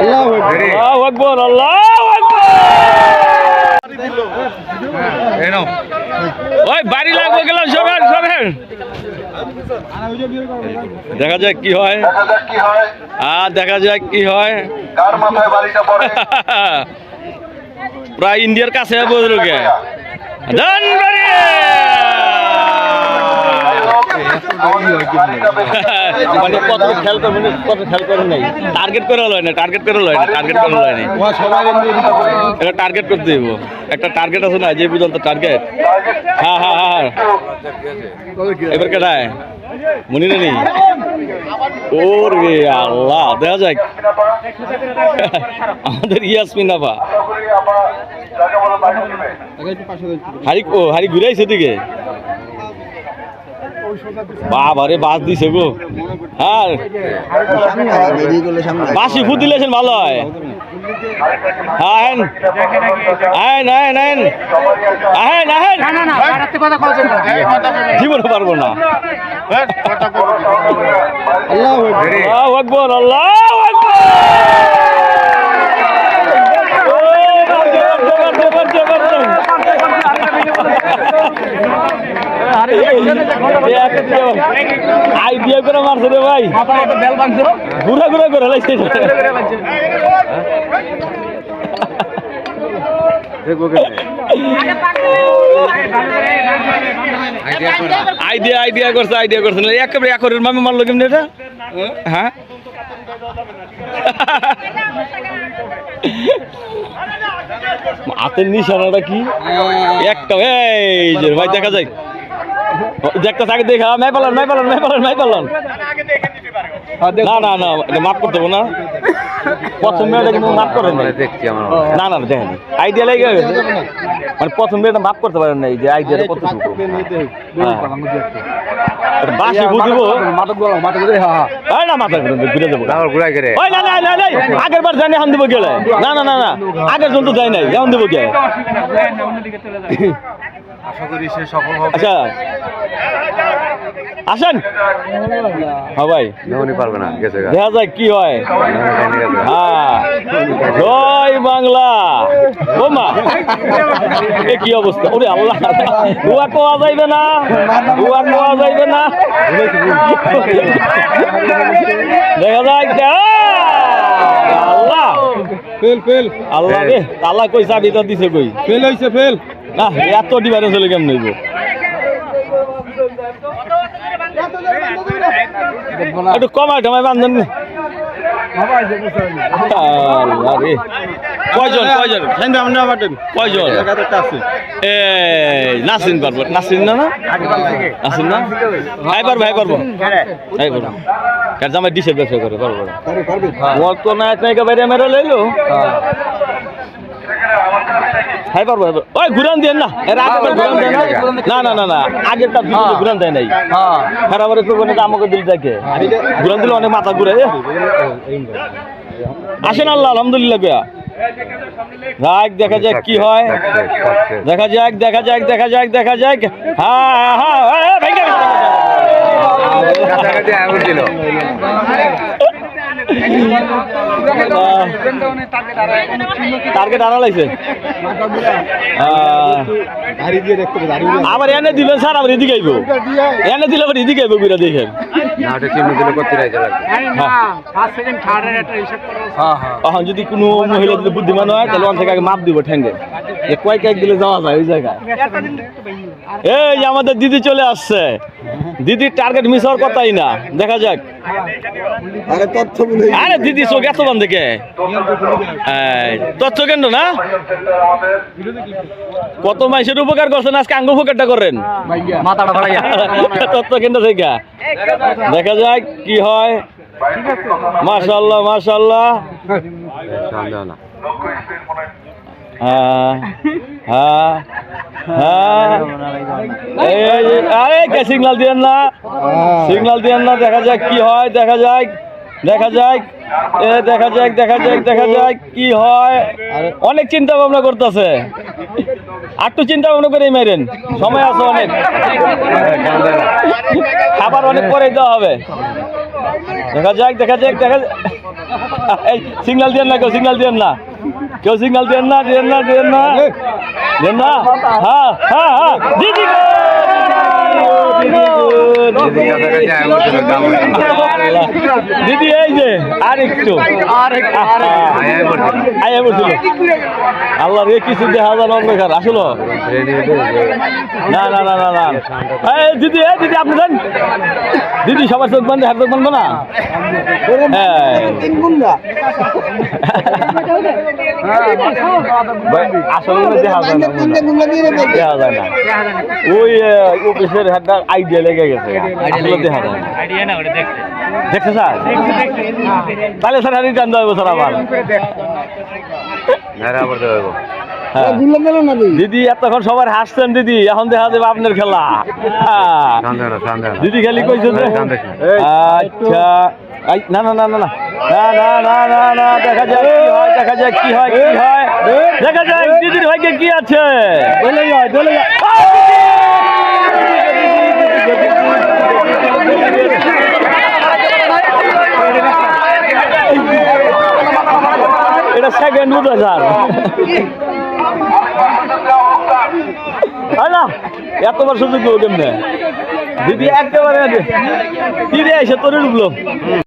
আল্লাহ আল্লাহু আকবার আল্লাহু আকবার এই নাও। ওই বাড়ি লাগবে গেলাম সরেন সরেন। দেখা যাক কি হয়। দেখা যাক কি হয়। আর দেখা যাক কি হয়। কার মাথায় বাড়িটা পড়ে? প্রায় ইন্ডিয়ার কাছে ধনবাড়ি বাড়িটা বেশি মানে কত খেয়াল করবেন কত খেয়াল করেন নাই? টার্গেট করে লয় না টার্গেট করে লয় না টার্গেট করে লয় না। এটা টার্গেট করতে দিব। একটা টার্গেট আছে না যে পর্যন্ত টার্গেট হ্যাঁ হ্যাঁ হ্যাঁ এবার কেটায় মনে নেই ওরে আল্লাহ দেখা যাক। আমাদের ইয়াসমিন আবা। হারি ও হারি ঘুরে দিকে বাবা রে বাস দিছে গো। হ্যাঁ। বাসি ফুট দিলেছেন ভালো হয়। হ্যাঁ হেন আহেন আহেন আহেন। আহেন আহেন। জীবনে পারব না। আল্লাহ আল্লাহু আকবার আল্লাহু আইডিয়া করে মারছে রে ভাই। ঘুরা ঘুরা করে লাগছে আইডিয়া আইডিয়া করছে আইডিয়া করছে। একরের মামে হ্যাঁ? হাতের নিশানাটা কি? একটা ভাই, দেখা যায়। দেখতে আগে দেখা মাই পালন মাই পালন মাই পালন মাই পালন। না না না মাফ করতে না। প্রথম মেয়েটা কিন্তু মাফ করেন নাই দেখছি আমার না না দেখেন আইডিয়া লেগে গেছে মানে প্রথম মেয়েটা মাফ করতে পারেন নাই যে আইডিয়াটা কত বাসি বুঝব না মাথা ঘুরে ঘুরে দেবো আমার ঘুরাই করে ওই না না না না আগের বার জানি এখন দেবো গেলে না না না না আগের জন তো যায় নাই এখন দেবো কে আশা করি সে সফল হবে আচ্ছা আসেন। হ্যাঁ ভাই। পারবে না গেছে দেখা যায় কি হয়। হ্যাঁ। জয় বাংলা। বোমা এ কি অবস্থা? ওরে আল্লাহ। দুয়া কোয়া যাইবে না? দুয়া কোয়া যাইবে না? দেখা যায় আল্লাহ। Fail fail. আল্লাহ রে আল্লাহ কই চাবি তো দিছে কই? ফেল হইছে ফেল। না এত ডিভাইস হলে কেমন হইব? একটু কমাই টমাই বান্ধন কয়জন কয়জন? কয়জন? এই নাসিন পারব। নাসিন না না? নাসিন না? ভাই পারব ভাই পারব ভাই পারব কার জামাই ডিশের ব্যবসা করে পারব ওর তো নায়ক নায়িকা বাইরে মেরে লইলো। হাই পারব ওই ঘুরান দিয়ে না। এর আগে ঘুরান দেয় না। না। না না না আগের ভিডিও ঘুরান দেয় নাই। খারাপ তো কোনো আমাকে দিল থাকে ঘুরান দিলে অনেক মাথা ঘুরে আসেন আল্লাহ আলহামদুলিল্লাহ গয়া রাখ দেখা যাক কি হয়। দেখা যাক দেখা যাক দেখা যাক দেখা যাক। হ্যাঁ হ্যাঁ হ্যাঁ হ্যাঁ, ভেঙে গেছে। কাছাকাছি আঙুল দিল টার্গেট আনা লাগছে আবার এনে দিবেন স্যার আবার এদিকে আইব। এনে দিলে আবার এদিকে আইব বিরা দেখেন। না চিহ্ন দিলে করতে রাইতে লাগবে এখন যদি কোনো মহিলা যদি বুদ্ধিমান হয় তাহলে ওখান থেকে আগে মাপ দিব ঠেঙ্গে। যে কয় দিলে যাওয়া যায় ওই জায়গায়। এই আমাদের দিদি চলে আসছে। দিদির টার্গেট মিস হওয়ার কথাই না। দেখা যাক। আরে তথ্য আরে দিদি চোখ এত বান দেখে তথ্য কেন্দ্র না? কত মাইসের উপকার করছেন? আজকে আঙ্গ উপকারটা করেন। তথ্য কেন্দ্র থেকে। দেখা যাক কি হয়। মাশাল্লাহ মাশাল্লাহ সিগনাল হ্যাঁ হ্যাঁ হ্যাঁ। আরে দিয়েন না? সিগনাল দিয়েন না দেখা যাক কি হয় দেখা যাক। দেখা যাক। এ, দেখা যাক দেখা যাক দেখা যাক কি হয়। অনেক চিন্তা ভাবনা করতেছে। একটু চিন্তা ভাবনা করে মেরেন। সময় আছে অনেক। খাবার অনেক পরে দেওয়া হবে। দেখা যাক দেখা যাক, দেখা এই সিগন্যাল দিয়েন না কেউ সিগন্যাল দিয়েন না। কেউ সিগন্যাল দিয়েন না দিয়েন না দিয়েন না। দিয়েন না। হ্যাঁ হ্যাঁ হ্যাঁ। দিদি গো! দিদি, এই যে আর একটু আল্লাহ কিছু দেখা যায় অন্ধকার। আসলো না না না না না। দিদি, এই দিদি, আপনি যান। দিদি, সবার চোখ বান্ধে, হাত চোখ বান্ধবো না? আসলে ওই অফিসের আইডিয়া লেগে গেছে আসলে দেখা যায় না দেখছে স্যার তাহলে স্যার দেওয়া স্যার আবার। হ্যাঁ। তুই? দিদি এতক্ষণ সবার হাসছেন দিদি এখন দেখা যাবে আপনার খেলা। হ্যাঁ। দিদি খালি কইছে যে এই, সন্দেহ না। আচ্ছা। না না না না না। না না না না না দেখা যাক কি হয় দেখা যাক কি হয় কি হয়। দেখা যাক দিদির ভাগ্যে কি আছে দলে যায় দলে যায় এটা সেকেন্ড উঠে হয় না এতবার সুযোগ কেমনে? দিদি একেবারে দিদি। এসে তোর উঠল